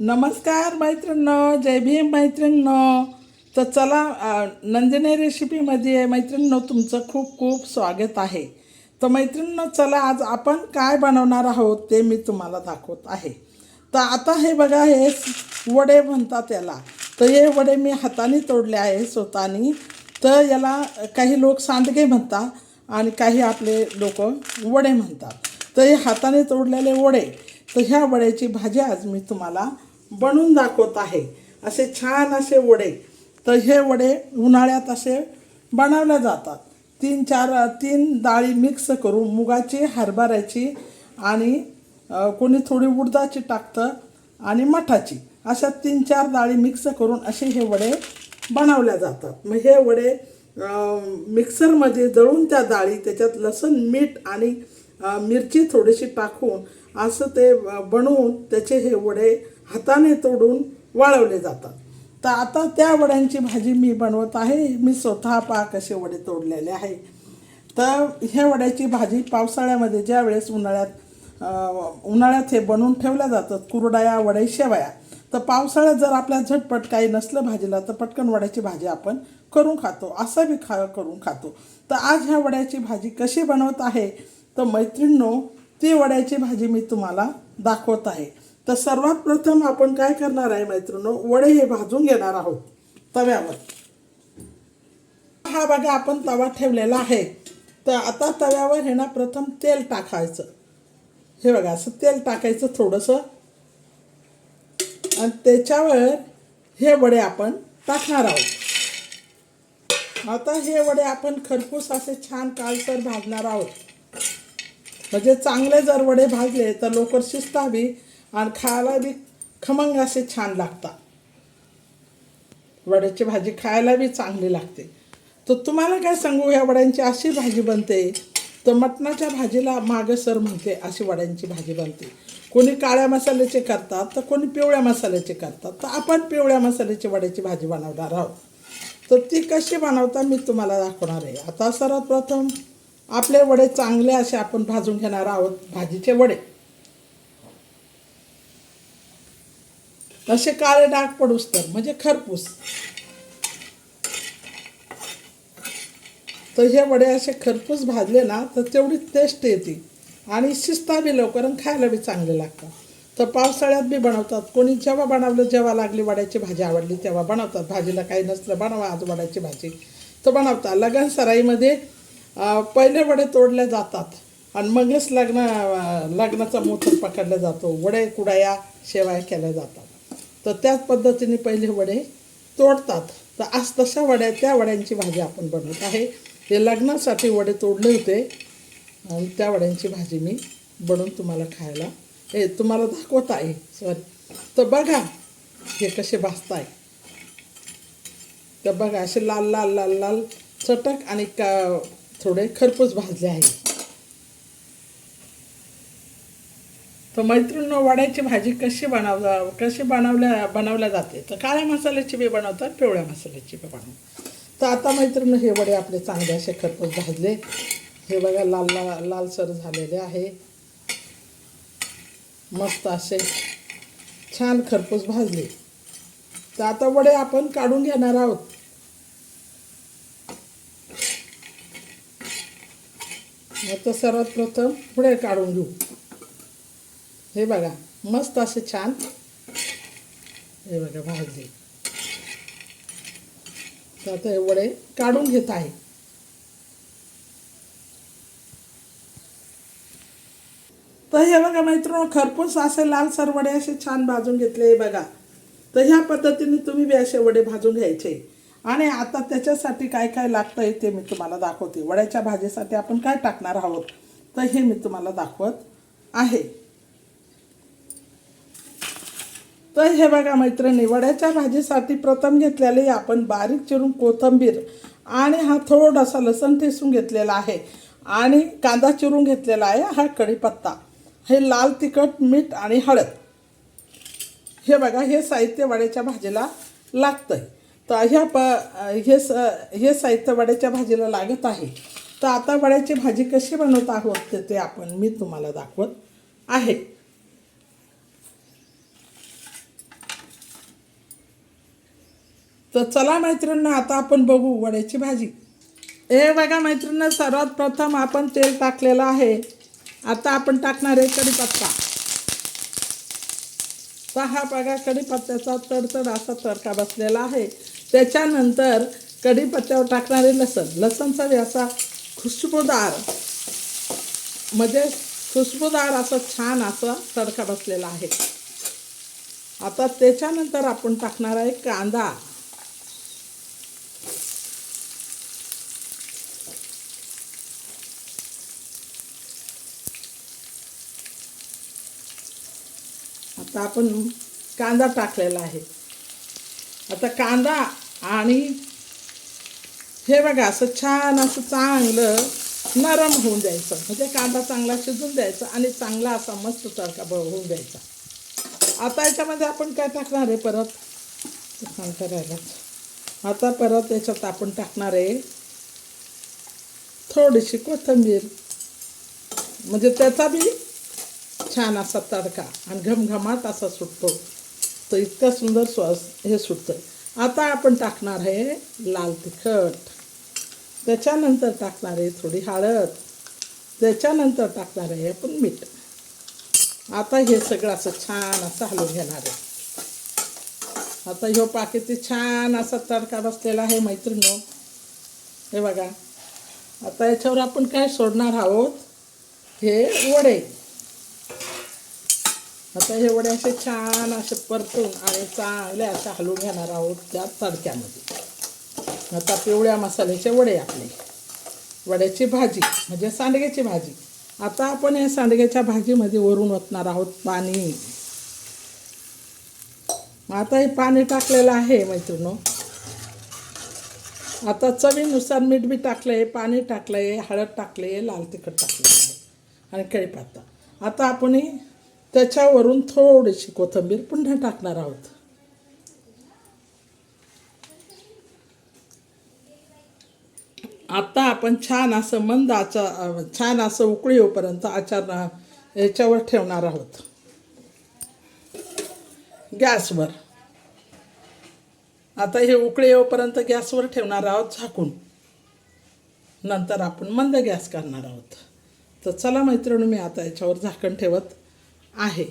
नमस्कार मैत्रिणींनो जय भीम मैत्रिणींनो. तर चला नंदिनी रेसिपीमध्ये मैत्रिणींनो तुमचं खूप खूप स्वागत आहे. तर मैत्रिणींनो चला आज आपण काय बनवणार आहोत ते मी तुम्हाला दाखवत आहे. तर आता हे बघा हे वडे म्हणतात याला. तर हे वडे मी हाताने तोडले आहे स्वतःनी. तर याला काही लोक सांडगे म्हणतात आणि काही आपले लोक वडे म्हणतात. तर हे हाताने तोडलेले वडे. तर ह्या वड्याची भाजी आज मी तुम्हाला बनवून दाखवत आहे. असे छान असे वडे. तर हे वडे उन्हाळ्यात असे बनवले जातात. तीन चार तीन डाळी मिक्स करून मुगाची हरभऱ्याची आणि कोणी थोडी उडदाची टाकतं आणि मठाची. अशा तीन चार डाळी मिक्स करून असे हे वडे बनवल्या जातात. मग हे वडे मिक्सरमध्ये दळून त्या डाळी त्याच्यात लसूण मीठ आणि मिरची थोडीशी टाकून असं ते बनवून त्याचे हे वडे हाताने तोडून वाळवले जातात. तर आता त्या वड्यांची भाजी मी बनवत आहे. मी स्वतः पा कसे वडे तोडलेले आहे. तर ह्या वड्याची भाजी पावसाळ्यामध्ये ज्या वेळेस उन्हाळ्यात उन्हाळ्यात हे बनवून ठेवल्या जातात कुरडाया वडे शेवया तर पावसाळ्यात जर आपल्या झटपट काही नसलं भाजीला तर पटकन वड्याची भाजी आपण करून खातो. असं बी खा करून खातो. तर आज ह्या वड्याची भाजी कशी बनवत आहे? तर मैत्रिणींनो ती वड्याची भाजी मी तुम्हाला दाखवत आहे. तर सर्वात प्रथम आपण काय करणार आहे मैत्रिणो वडे हे भाजून घेणार आहोत तव्यावर. हा बघा आपण तवा ठेवलेला आहे. तर आता तव्यावर हे ना प्रथम तेल टाकायचं. हे बघा असं तेल टाकायचं थोडंसं. आणि त्याच्यावर हे वडे आपण टाकणार आहोत. आता हे वडे आपण खरपूस असे छान काळसर भाजणार आहोत. म्हणजे चांगले जर वडे भाजले तर लवकर शिस्तावी आणि खायला बी खमंग असे छान लागतात. वड्याची भाजी खायला बी चांगली लागते. तर तुम्हाला काय सांगू या वड्यांची अशी भाजी बनते तर मटणाच्या भाजीला मागं सर म्हणते अशी वड्यांची भाजी बनते. कोणी काळ्या मसाल्याचे करतात तर कोणी पिवळ्या मसाल्याचे करतात तर आपण पिवळ्या मसाल्याची वड्याची भाजी बनवणार आहोत. तर ती कशी बनवता मी तुम्हाला दाखवणार आहे. आता सर्वात प्रथम आपले वडे चांगले असे आपण भाजून घेणार आहोत भाजीचे वडे. असे काळे डाग पडूस तर म्हणजे खरपूस. तर हे वडे असे खरपूस भाजले ना तर तेवढी टेस्ट येते. आणि शिस्ता बी लवकर आणि खायला बी चांगले लागतात. तर पावसाळ्यात बी बनवतात. कोणी जेव्हा बनवलं जेव्हा लागली वड्याची भाजी आवडली तेव्हा बनवतात. भाजीला काही नसलं बनवा आज वड्याची भाजी. तर बनवतात. लग्न सराईमध्ये पहिले वडे तोडले जातात. आणि मगच लग्न लग्नाचा मुहूर्त पकडला जातो. वडे कुडाया शेवाया केल्या जातात. तर त्याच पद्धतीने पहिले वडे तोडतात. तर आज तशा वड्या त्या वड्यांची भाजी आपण बनवत आहे. हे लग्नासाठी वडे तोडले होते. आणि त्या वड्यांची भाजी मी बनवून तुम्हाला खायला हे तुम्हाला दाखवत आहे. सॉरी. तर बघा हे कसे भाजताय. तर बघा असे लाल लाल लाल लाल चटक आणि का थोडे खरपूस भाजले आहे. तर मैत्रीण वड्याची भाजी कशी बनव कशी बनवल्या बनवल्या जाते? तर काळ्या मसाल्याची बी बनवतात पिवळ्या मसाल्याची बी बनवतात. तर आता मैत्रीण हे वडे आपले चांगले असे खरपूस भाजले. हे बघा लाल लाल लालसर झालेले आहे. मस्त असे छान खरपूस भाजले. तर आता वडे आपण काढून घेणार आहोत. आता सर्वात प्रथम पुढे काढून घेऊ. हे बघा मस्त असे छान. हे बघा भाजले. तर आता हे वडे काढून घेत आहे. तर हे बघा मैत्रिणी खरपूस असे लालसर वडे असे छान भाजून घेतले हे बघा. तर ह्या पद्धतीने तुम्ही बी असे वडे भाजून घ्यायचे. आणि आता त्याच्यासाठी काय काय लागतं ते मी तुम्हाला दाखवते. वड्याच्या भाजीसाठी आपण काय टाकणार आहोत? तर हे मी तुम्हाला दाखवत आहे. तर हे बघा मैत्रिणी वड्याच्या भाजीसाठी प्रथम घेतलेले आपण बारीक चिरून कोथिंबीर आणि हा थोडासा लसण ठेसून घेतलेला आहे. आणि कांदा चिरून घेतलेला आहे हा कढीपत्ता. हे लाल तिखट मीठ आणि हळद. हे बघा हे साहित्य वड्याच्या भाजीला लागतं आहे तर ह्या प हे स हे साहित्य वड्याच्या भाजीला लागत आहे. तर आता वड्याची भाजी कशी बनवत आहोत ते- ते आपण मी तुम्हाला दाखवत आहे. तर चला मैत्रिणींना आता आपण बघू वड्याची भाजी. हे बघा मैत्रिणींना सर्वात प्रथम आपण तेल टाकलेलं आहे. आता आपण टाकणार आहे कढीपत्ता. तर हा बघा कढीपत्त्याचा तडतड असा तडका बसलेला आहे. त्याच्यानंतर कढीपत्त्यावर टाकणारे लसण. लसणचा असा खुशबूदार म्हणजे खुशबूदार असं छान असा तडका बसलेला आहे. आता त्याच्यानंतर आपण टाकणार आहे कांदा. आता आपण कांदा टाकलेला आहे. आता कांदा आणि हे बघा असं छान असं चांगलं नरम होऊन द्यायचं. म्हणजे कांदा चांगला शिजून द्यायचा आणि चांगला असा मस्त तडका ब होऊन द्यायचा. आता याच्यामध्ये आपण काय टाकणार आहे परत? सांगता करायला. आता परत याच्यात आपण टाकणार आहे थोडीशी कोथिंबीर. म्हणजे त्याचा बी छान असा तडका आणि घमघमाट असा सुटतो. तर इतका सुंदर स्वास हे सुटतं आता आपण टाकणार आहे लाल तिखट. त्याच्यानंतर टाकणार आहे थोडी हळद. त्याच्यानंतर टाकणार आहे आपण मीठ. आता हे सगळं असं छान असं हलवून घेणार आहे. आता ह्यो पाकिती छान असा तडका बसलेला आहे मैत्रिणी हे बघा. आता याच्यावर आपण काय सोडणार आहोत? हे वडे. आता हे वडे असे छान असे परतून आणि चांगले असे हलवून घेणार आहोत त्या तडक्यामध्ये. आता पिवळ्या मसाल्याचे वडे आपले. वड्याची भाजी म्हणजे सांडग्याची भाजी. आता आपण या सांडग्याच्या भाजीमध्ये वरून ओतणार आहोत पाणी. आता हे पाणी टाकलेलं आहे मैत्रिणो आता चवीनुसार मीठ बी टाकलं आहे पाणी टाकलं आहे हळद टाकले आहे लाल तिखट टाकलेलं आहे आणि कढीपत्ता. आता आपण त्याच्यावरून थोडीशी कोथिंबीर पुन्हा टाकणार आहोत. आता आपण छान असं मंद आचा छान असं उकळी येऊपर्यंत आचार याच्यावर ठेवणार आहोत. गॅसवर. आता हे उकळी येऊपर्यंत गॅसवर ठेवणार आहोत झाकून. नंतर आपण मंद गॅस करणार आहोत. तर चला मैत्रिणी मी आता याच्यावर झाकण ठेवत आहे.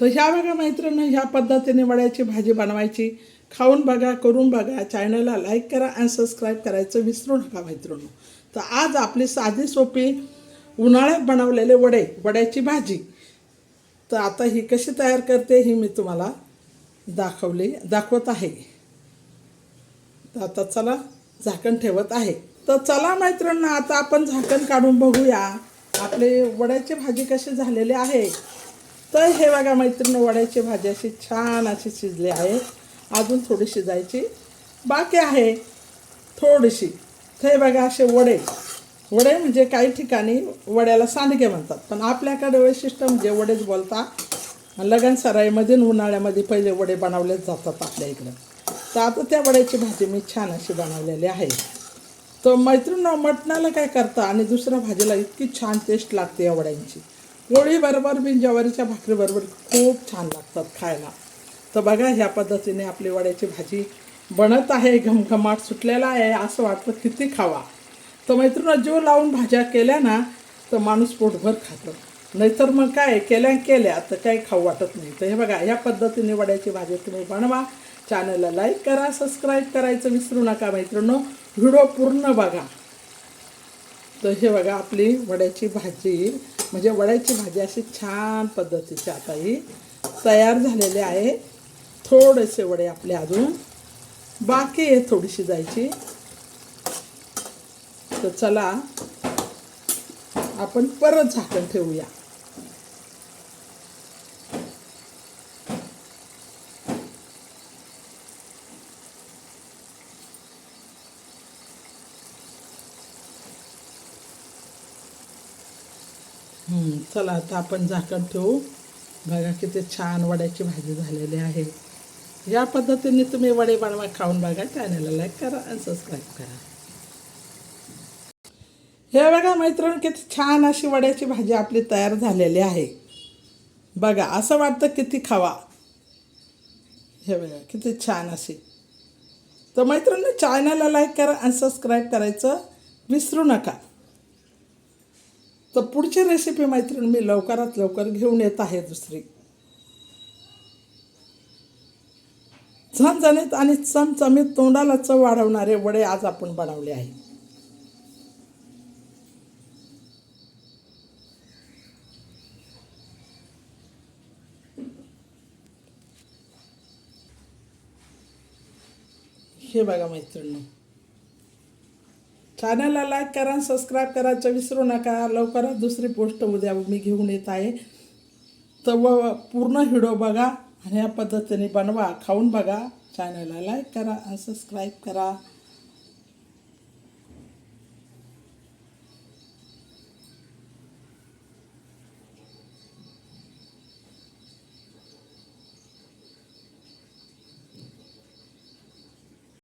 तर ह्या बघा मैत्रिणी ह्या पद्धतीने वड्याची भाजी बनवायची. खाऊन बघा करून बघा. चॅनलला लाईक करा आणि सबस्क्राईब करायचं विसरू नका मैत्रिणी तर आज आपली साधी सोपी उन्हाळ्यात बनवलेले वडे वड्याची भाजी. तर आता ही कशी तयार करते ही मी तुम्हाला दाखवली दाखवत आहे. तर आता चला झाकण ठेवत आहे. तर चला मैत्रिणी आता आपण झाकण काढून बघूया. आपले वड्याची भाजी कशी झालेली आहे? तर हे बघा मैत्रिणी वड्याची भाजी अशी छान अशी शिजली आहे. अजून थोडी शिजायची बाकी आहे. थोडीशी. तर हे बघा असे वडे. वडे म्हणजे काही ठिकाणी वड्याला सांडगे म्हणतात. पण आपल्याकडे वैशिष्ट्य म्हणजे वडेच बोलता. लगन सराईमध्ये उन्हाळ्यामध्ये पहिले वडे बनवलेच जातात आपल्या इकडं. तर आता त्या वड्याची भाजी मी छान अशी बनवलेली आहे. तर मैत्रीण मटणाला काय करता? आणि दुसऱ्या भाजीला इतकी छान टेस्ट लागते या वड्यांची. पोळीबरोबर बिन ज्वारीच्या भाकरीबरोबर खूप छान लागतात खायला. तर बघा ह्या पद्धतीने आपली वड्याची भाजी बनत आहे घमघमाट सुटलेला आहे असं वाटतं किती खावा. तर मैत्रिणी जीव लावून भाज्या केल्या ना तर माणूस पोटभर खातं. नाहीतर मग काय केल्या केल्या तर काही खाऊ वाटत नाही. तर हे बघा ह्या पद्धतीने वड्याची भाजी तुम्ही बनवा. चॅनलला लाईक करा सबस्क्राईब करायचं विसरू नका मैत्रिणी व्हिडिओ पूर्ण बघा. तर हे बघा आपली वड्याची भाजी. म्हणजे वड्याची भाजी अशी छान पद्धतीची आता ही तयार झालेली आहे. थोडेसे वडे आपले अजून बाकी आहे थोडीशी जायची. तर चला आपण परत झाकण ठेवूया. चला आता आपण झाकण ठेवू. बघा किती छान वड्याची भाजी झालेली आहे. या पद्धतीने तुम्ही वडे बनवा खाऊन बघा. चॅनलला लाईक करा आणि सबस्क्राईब करा. हे बघा मैत्रिणी किती छान अशी वड्याची भाजी आपली तयार झालेली आहे. बघा असं वाटतं किती खावा. हे बघा किती छान अशी. तर मैत्रिणी चॅनलला लाईक करा आणि सबस्क्राईब करायचं विसरू नका. तर पुढची रेसिपी मैत्रीण मी लवकरात लवकर घेऊन येत आहे दुसरी. झणझणीत आणि चमचमीत तोंडाला चव वाढवणारे वडे आज आपण बनवले आहे हे बघा मैत्रिणी चॅनलला लाईक करा आणि सबस्क्राईब करायचं विसरू नका. लवकरच दुसरी पोस्ट उद्या मी घेऊन येत आहे. तर व पूर्ण व्हिडिओ बघा आणि या पद्धतीने बनवा. खाऊन बघा. चॅनलला लाईक करा आणि सबस्क्राईब करा.